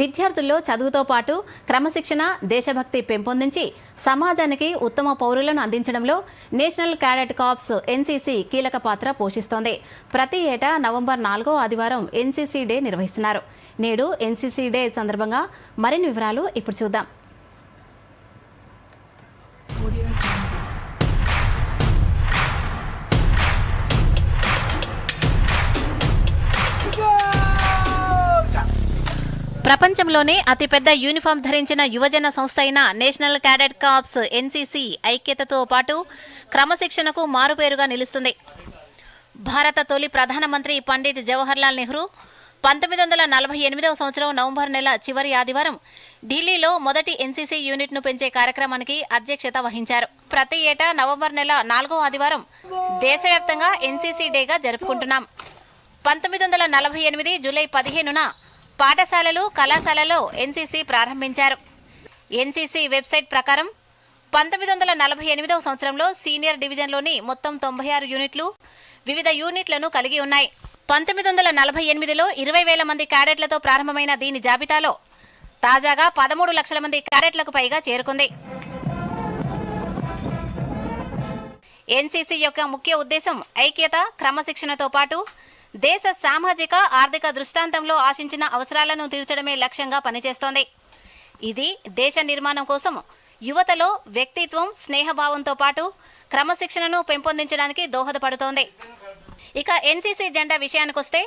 విద్యార్థుల్లో చదువుతో పాటు క్రమశిక్షణ దేశభక్తి పెంపొందించి సమాజానికి ఉత్తమ పౌరులను అందించడంలో నేషనల్ క్యాడెట్ కాప్స్ ఎన్సీసీ కీలక పాత్ర పోషిస్తోంది. ప్రతి ఏటా నవంబర్ నాలుగో ఆదివారం ఎన్సీసీ డే నిర్వహిస్తున్నారు. నేడు ఎన్సీసీ డే సందర్భంగా మరిన్ని వివరాలు ఇప్పుడు చూద్దాం. ప్రపంచంలోనే అతిపెద్ద యూనిఫామ్ ధరించిన యువజన సంస్థ అయిన నేషనల్ క్యాడెట్ కార్ప్స్ ఎన్సీసీ ఐక్యతతో పాటు క్రమశిక్షణకు మారుపేరుగా నిలుస్తుంది. భారత తొలి ప్రధానమంత్రి పండిట్ జవహర్లాల్ నెహ్రూ పంతొమ్మిది వందల నలభై ఎనిమిదవ సంవత్సరం నవంబర్ నెల చివరి ఆదివారం ఢిల్లీలో మొదటి ఎన్సీసీ యూనిట్ను పెంచే కార్యక్రమానికి అధ్యక్షత వహించారు. ప్రతి ఏటా నవంబర్ నెల నాలుగో ఆదివారం దేశవ్యాప్తంగా ఎన్సీసీ డేగా జరుపుకుంటున్నాం. పంతొమ్మిది వందల నలభై ఎనిమిది జూలై పదిహేనున పాఠశాలలు కళాశాలలో ఎన్సీసీ ప్రారంభించారు. ఎన్సీసీ వెబ్సైట్ ప్రకారం పంతొమ్మిది వందల నలభై ఎనిమిదవ సంవత్సరంలో సీనియర్ డివిజన్లోని మొత్తం తొంభై ఆరు యూనిట్లు వివిధ యూనిట్లను కలిగి ఉన్నాయి. పంతొమ్మిది వందల నలభై ఎనిమిదిలో ఇరవై వేల మంది క్యాడెట్లతో ప్రారంభమైన దీని జాబితాలో తాజాగా పదమూడు లక్షల మంది క్యాడెట్లకు పైగా చేరుకుంది. ఎన్సీసీ యొక్క ముఖ్య ఉద్దేశం ఐక్యత క్రమశిక్షణతో పాటు దేశ సామాజిక ఆర్థిక దృష్టాంతంలో ఆశించిన అవసరాలను తీర్చడమే లక్ష్యంగా పనిచేస్తోంది. ఇది దేశ నిర్మాణం కోసం యువతలో వ్యక్తిత్వం స్నేహభావంతో పాటు క్రమశిక్షణను పెంపొందించడానికి దోహదపడుతోంది. ఇక ఎన్సీసీ జెండా విషయానికొస్తే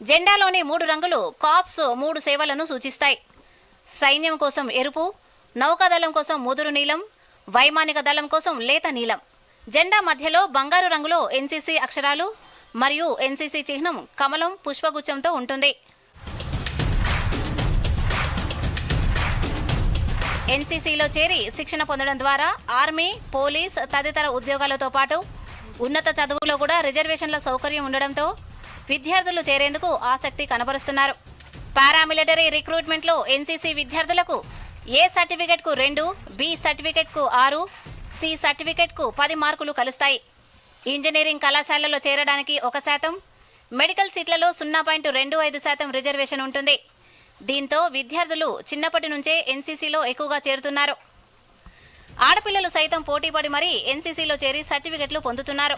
జెండాలోని మూడు రంగులు కాప్స్ మూడు సేవలను సూచిస్తాయి. సైన్యం కోసం ఎరుపు నౌకాదళం కోసం ముదురు నీలం వైమానిక దళం కోసం లేత నీలం. జెండా మధ్యలో బంగారు రంగులో ఎన్సీసీ అక్షరాలు మరియు ఎన్సీసీ చిహ్నం కమలం పుష్పగుచ్చంతో ఉంటుంది. ఎన్సీసీలో చేరి శిక్షణ పొందడం ద్వారా ఆర్మీ పోలీస్ తదితర ఉద్యోగాలతో పాటు ఉన్నత చదువులో కూడా రిజర్వేషన్ల సౌకర్యం ఉండడంతో విద్యార్థులు చేరేందుకు ఆసక్తి కనబరుస్తున్నారు. పారామిలిటరీ రిక్రూట్మెంట్లో ఎన్సీసీ విద్యార్థులకు ఏ సర్టిఫికెట్కు రెండు బి సర్టిఫికెట్కు ఆరు సి సర్టిఫికెట్కు పది మార్కులు కలుస్తాయి. ఇంజనీరింగ్ కళాశాలలో చేరడానికి ఒక శాతం మెడికల్ సీట్లలో సున్నా పాయింట్ రెండు ఐదు శాతం రిజర్వేషన్ ఉంటుంది. దీంతో విద్యార్థులు చిన్నప్పటి నుంచే ఎన్సీసీలో ఎక్కువగా చేరుతున్నారు. ఆడపిల్లలు సైతం పోటీపడి మరీ ఎన్సీసీలో చేరి సర్టిఫికెట్లు పొందుతున్నారు.